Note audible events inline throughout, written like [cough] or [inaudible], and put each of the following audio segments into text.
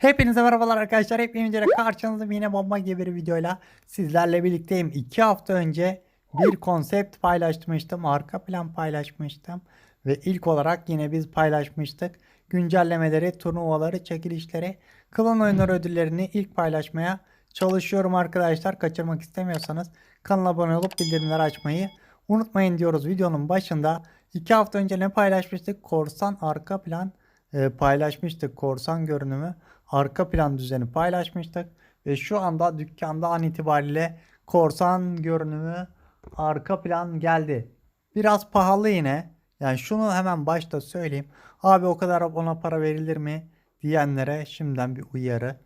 Hepinize merhabalar arkadaşlar. Hepinize karşınızda yine bomba gibi bir videoyla sizlerle birlikteyim. 2 hafta önce bir konsept paylaşmıştım. Arka plan paylaşmıştım. Ve ilk olarak yine biz paylaşmıştık. Güncellemeleri, turnuvaları, çekilişleri, klan oyunları ödüllerini ilk paylaşmaya çalışıyorum arkadaşlar. Kaçırmak istemiyorsanız kanala abone olup bildirimleri açmayı unutmayın diyoruz videonun başında. 2 hafta önce ne paylaşmıştık? Korsan arka plan e, paylaşmıştık. Korsan görünümü arka plan düzeni paylaşmıştık. Ve şu anda dükkanda an itibariyle korsan görünümü arka plan geldi. Biraz pahalı yine. Yani şunu hemen başta söyleyeyim. Abi o kadar ona para verilir mi diyenlere şimdiden bir uyarı.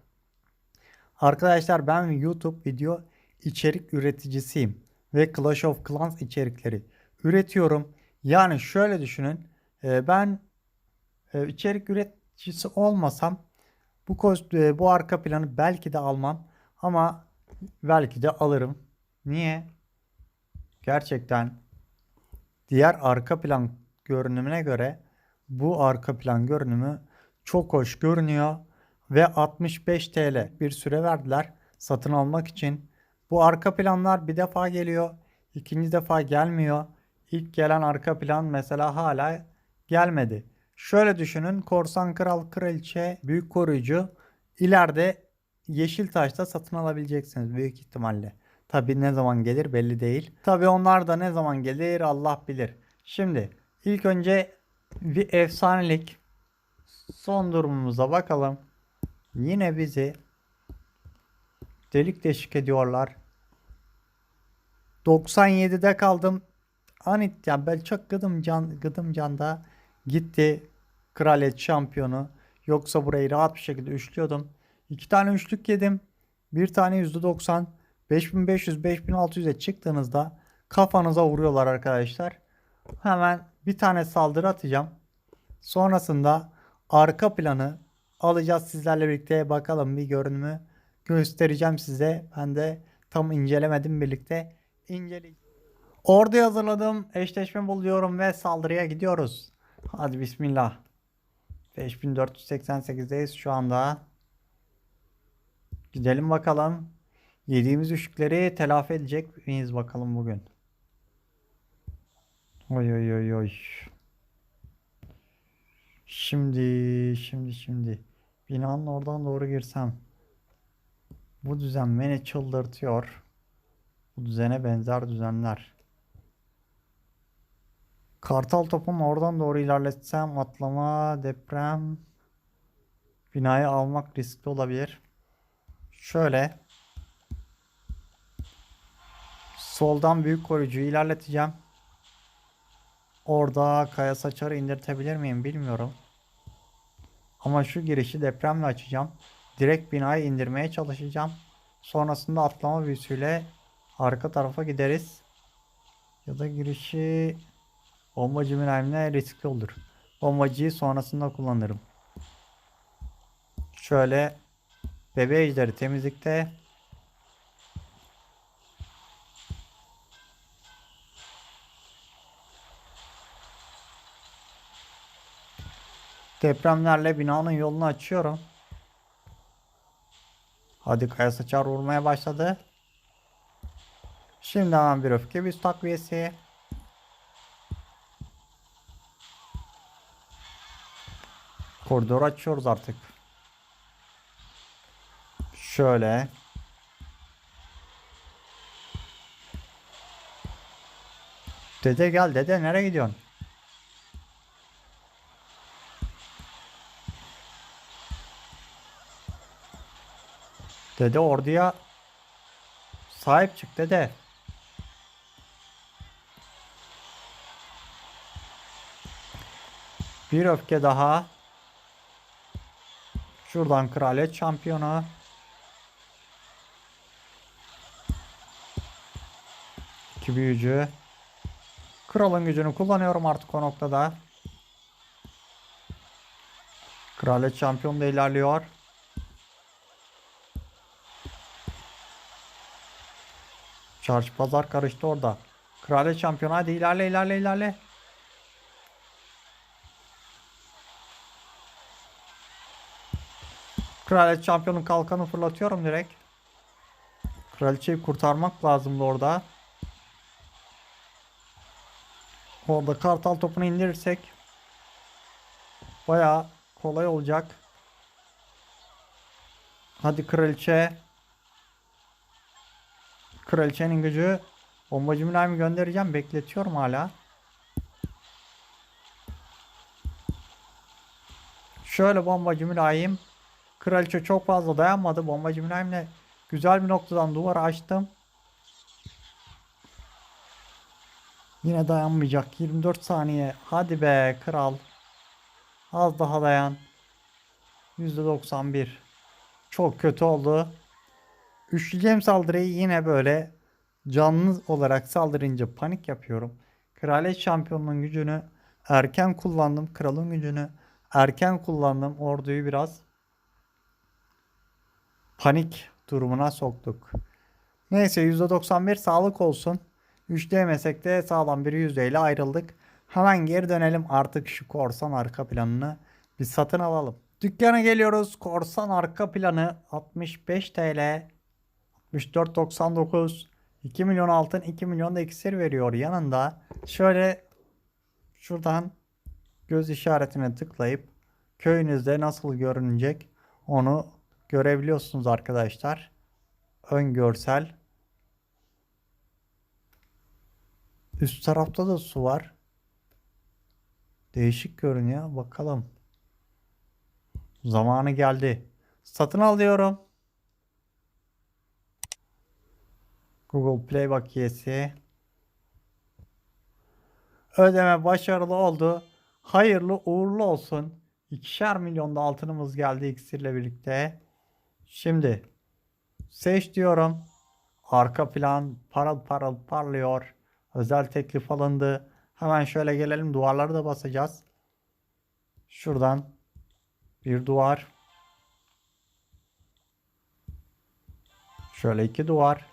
Arkadaşlar ben YouTube video içerik üreticisiyim ve Clash of Clans içerikleri üretiyorum. Yani şöyle düşünün. e, Ben e, içerik üreticisi olmasam bu e, bu arka planı belki de almam ama belki de alırım. Niye? Gerçekten diğer arka plan görünümüne göre bu arka plan görünümü çok hoş görünüyor ve 65 TL bir süre verdiler satın almak için. Bu arka planlar bir defa geliyor, ikinci defa gelmiyor. İlk gelen arka plan mesela hala gelmedi. Şöyle düşünün Korsan Kral Kraliçe Büyük Koruyucu ileride Yeşiltaş'ta satın alabileceksiniz büyük ihtimalle. Tabi ne zaman gelir belli değil. Tabi onlar da ne zaman gelir Allah bilir. Şimdi ilk önce bir efsanelik son durumumuza bakalım. Yine bizi delik deşik ediyorlar. 97'de kaldım. Anit ya ben çok gıdım can gıdım canda gitti kraliyet şampiyonu. Yoksa burayı rahat bir şekilde üçlüyordum. İki tane üçlük yedim. Bir tane %90 5500-5600'e çıktığınızda kafanıza vuruyorlar arkadaşlar. Hemen bir tane saldırı atacağım. Sonrasında arka planı alacağız sizlerle birlikte bakalım bir görünümü göstereceğim size. Ben de tam incelemedim birlikte inceleyeceğim. Orada hazırladım. Eşleşme buluyorum ve saldırıya gidiyoruz. Hadi bismillah. 5488'deyiz şu anda. Gidelim bakalım. Yediğimiz üçlükleri telafi edecek miyiz bakalım bugün. Oy oy oy oy. Şimdi, şimdi, şimdi. Binanın oradan doğru girsem. Bu düzen beni çıldırtıyor. Bu düzene benzer düzenler. Kartal topumu oradan doğru ilerletsem atlama, deprem, binayı almak riskli olabilir. Şöyle soldan büyük koruyucuyu ilerleteceğim. Orada kaya saçarı indirtebilir miyim bilmiyorum. Ama şu girişi depremle açacağım. Direkt binayı indirmeye çalışacağım. Sonrasında atlama büyüsüyle arka tarafa gideriz. Ya da girişi bombacı mülayimle riskli olur. Bombacıyı sonrasında kullanırım. Şöyle bebe ejderi temizlikte. Depremlerle binanın yolunu açıyorum. Hadi kaya saçar vurmaya başladı. Şimdi hemen bir öfke bir takviyesi. Koridor açıyoruz artık. Şöyle. Dede gel dede nereye gidiyorsun? Dede orduya sahip çık dede. Bir öfke daha. Şuradan kraliyet şampiyonu. İki büyücü. Kralın gücünü kullanıyorum artık o noktada. Kraliyet şampiyonu da ilerliyor. Çarşı pazar karıştı orada. Kraliyet şampiyonu hadi ilerle ilerle ilerle. Kraliyet şampiyonun kalkanı fırlatıyorum direkt. Kraliçeyi kurtarmak lazımdı orada. Orada kartal topunu indirirsek bayağı kolay olacak. Hadi kraliçe. Kraliçenin gücü. Bombacı mülayimi göndereceğim. Bekletiyorum hala. Şöyle bombacı mülayim. Kraliçe çok fazla dayanmadı. Bombacı mülayimle güzel bir noktadan duvar açtım. Yine dayanmayacak. 24 saniye. Hadi be kral. Az daha dayan. %91. Çok kötü oldu. Üçleyeceğim saldırıyı yine böyle canlı olarak saldırınca panik yapıyorum. Kraliyet şampiyonunun gücünü erken kullandım. Kralın gücünü erken kullandım. Orduyu biraz panik durumuna soktuk. Neyse %91 sağlık olsun. Üçleyemesek de sağlam bir yüzdeyle ayrıldık. Hemen geri dönelim artık şu korsan arka planını bir satın alalım. Dükkana geliyoruz. Korsan arka planı 65 TL 64.99 2 milyon altın 2 milyon da iksir veriyor yanında. Şöyle şuradan göz işaretine tıklayıp köyünüzde nasıl görünecek onu görebiliyorsunuz arkadaşlar. Ön görsel. Üst tarafta da su var. Değişik görünüyor. Bakalım. Zamanı geldi. Satın alıyorum. Google Play bakiyesi. Ödeme başarılı oldu. Hayırlı uğurlu olsun. İkişer milyonda altınımız geldi iksirle birlikte. Şimdi seç diyorum. Arka plan parıl parıl parlıyor. Özel teklif alındı. Hemen şöyle gelelim duvarları da basacağız. Şuradan bir duvar. Şöyle iki duvar.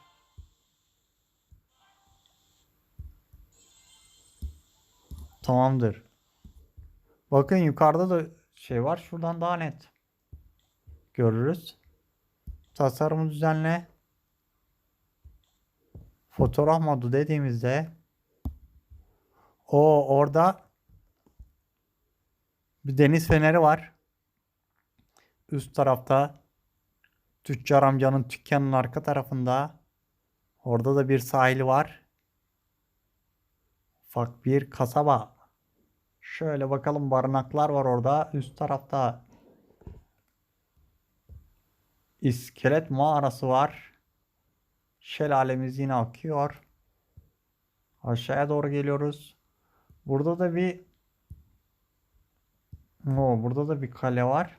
Tamamdır. Bakın yukarıda da şey var. Şuradan daha net. Görürüz. Tasarımı düzenle. Fotoğraf modu dediğimizde o orada bir deniz feneri var. Üst tarafta tüccar amcanın dükkanının arka tarafında orada da bir sahil var. Ufak bir kasaba. Şöyle bakalım barınaklar var orada. Üst tarafta iskelet mağarası var. Şelalemiz yine akıyor. Aşağıya doğru geliyoruz. Burada da bir Oo, burada da bir kale var.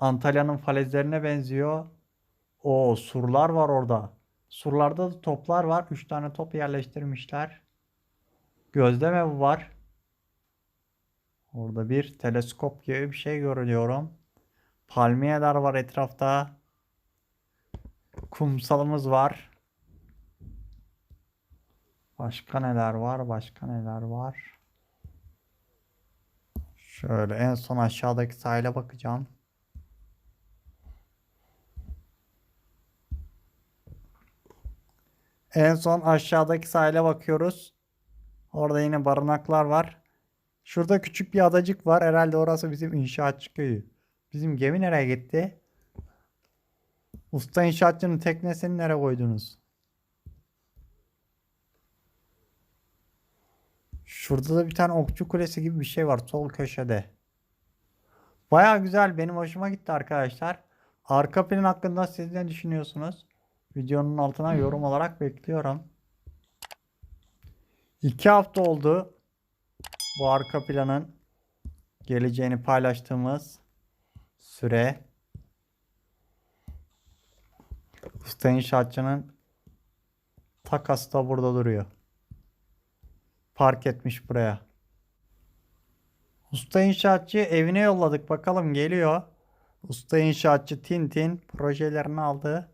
Antalya'nın falezlerine benziyor. O surlar var orada. Surlarda da toplar var. 3 tane top yerleştirmişler. Gözlem evi var. Orada bir teleskop gibi bir şey görüyorum. Palmiyeler var etrafta. Kumsalımız var. Başka neler var? Başka neler var? Şöyle en son aşağıdaki sahile bakacağım. En son aşağıdaki sahile bakıyoruz. Orada yine barınaklar var. Şurada küçük bir adacık var. Herhalde orası bizim inşaatçı köyü. Bizim gemi nereye gitti? Usta inşaatçının teknesini nereye koydunuz? Şurada da bir tane okçu kulesi gibi bir şey var sol köşede. Baya güzel benim hoşuma gitti arkadaşlar. Arka plan hakkında siz ne düşünüyorsunuz? Videonun altına yorum olarak bekliyorum. İki hafta oldu bu arka planın geleceğini paylaştığımız süre. Usta inşaatçının takası da burada duruyor. Park etmiş buraya. Usta inşaatçı evine yolladık. Bakalım geliyor. Usta inşaatçı Tintin projelerini aldı.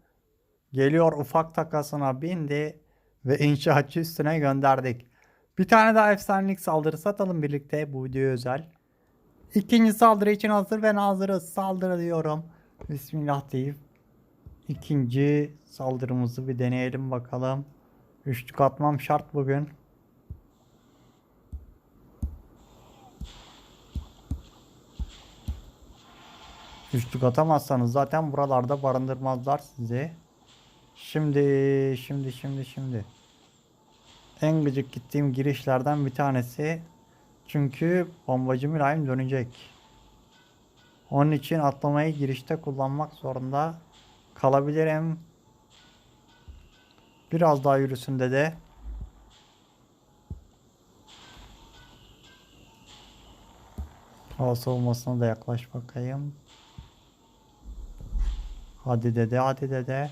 Geliyor ufak takasına bindi ve [laughs] inşaatçı üstüne gönderdik. Bir tane daha efsanelik saldırı satalım birlikte bu video özel. İkinci saldırı için hazır ve hazırız. Saldırı diyorum. Bismillah deyip ikinci saldırımızı bir deneyelim bakalım. Üçlük atmam şart bugün. Üçlük atamazsanız zaten buralarda barındırmazlar sizi. Şimdi, şimdi, şimdi, şimdi. En gıcık gittiğim girişlerden bir tanesi. Çünkü bombacı mülayim dönecek. Onun için atlamayı girişte kullanmak zorunda kalabilirim. Biraz daha yürüsün de. Hava savunmasına da yaklaş bakayım. Hadi dede hadi dede.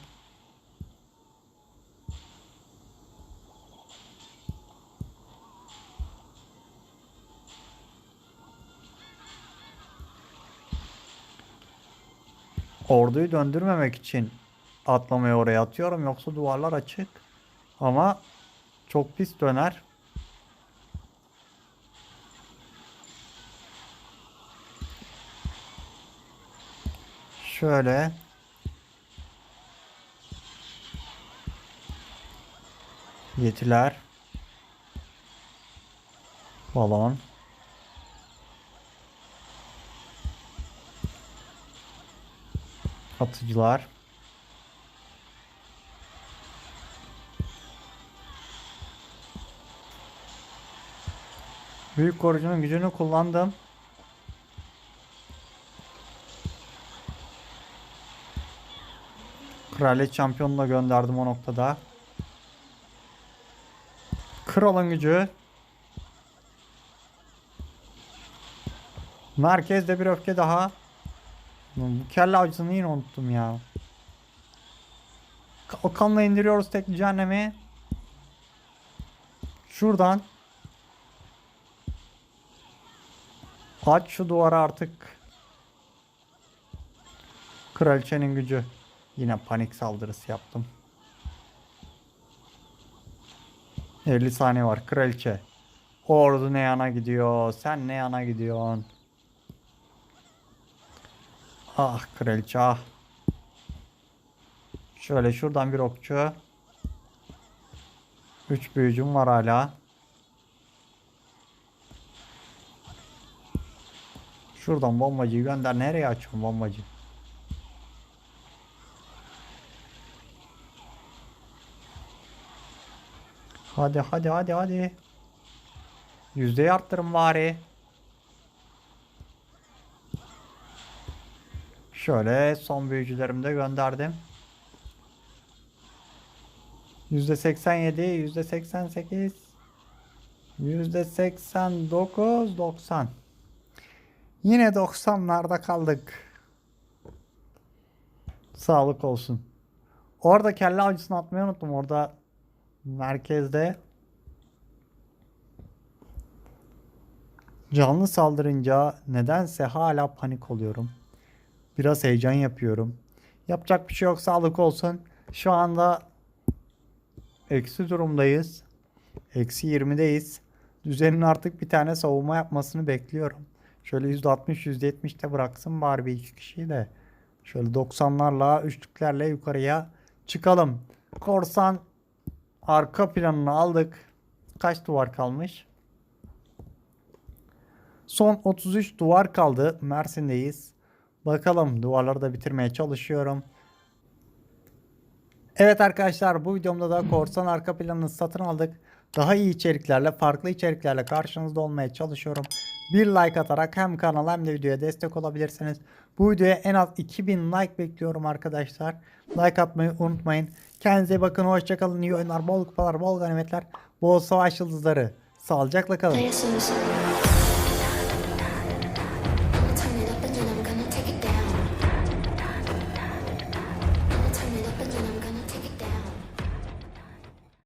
Orduyu döndürmemek için atlamayı oraya atıyorum. Yoksa duvarlar açık. Ama çok pis döner. Şöyle. Yetiler. Balon. Atıcılar. Büyük korucunun gücünü kullandım. Kraliyet şampiyonunu da gönderdim o noktada. Kralın gücü. Merkezde bir öfke daha. Lan Bu kelle avcısını yine unuttum ya. Kalkanla indiriyoruz tek cehennemi. Şuradan. Aç şu duvarı artık. Kraliçenin gücü. Yine panik saldırısı yaptım. 50 saniye var kraliçe. Ordu ne yana gidiyor? Sen ne yana gidiyorsun? Ah kraliçe ah. Şöyle şuradan bir okçu. 3 büyücüm var hala. Şuradan bombacıyı gönder. Nereye açıyorsun bombacı? Hadi hadi hadi hadi. Yüzdeyi arttırın bari. Şöyle son büyücülerimi de gönderdim. Yüzde 87, yüzde 88, yüzde 89, 90. Yine 90'larda kaldık. Sağlık olsun. Orada kelle avcısını atmayı unuttum. Orada merkezde canlı saldırınca nedense hala panik oluyorum. Biraz heyecan yapıyorum. Yapacak bir şey yok sağlık olsun. Şu anda eksi durumdayız. Eksi 20'deyiz. Düzenin artık bir tane savunma yapmasını bekliyorum. Şöyle %60 %70 de bıraksın bari bir iki kişiyi de. Şöyle 90'larla üçlüklerle yukarıya çıkalım. Korsan arka planını aldık. Kaç duvar kalmış? Son 33 duvar kaldı. Mersin'deyiz. Bakalım duvarları da bitirmeye çalışıyorum. Evet arkadaşlar bu videomda da korsan arka planını satın aldık. Daha iyi içeriklerle, farklı içeriklerle karşınızda olmaya çalışıyorum. Bir like atarak hem kanala hem de videoya destek olabilirsiniz. Bu videoya en az 2000 like bekliyorum arkadaşlar. Like atmayı unutmayın. Kendinize bakın. Hoşçakalın. İyi oyunlar, bol kupalar, bol ganimetler, bol savaş yıldızları. Sağlıcakla kalın.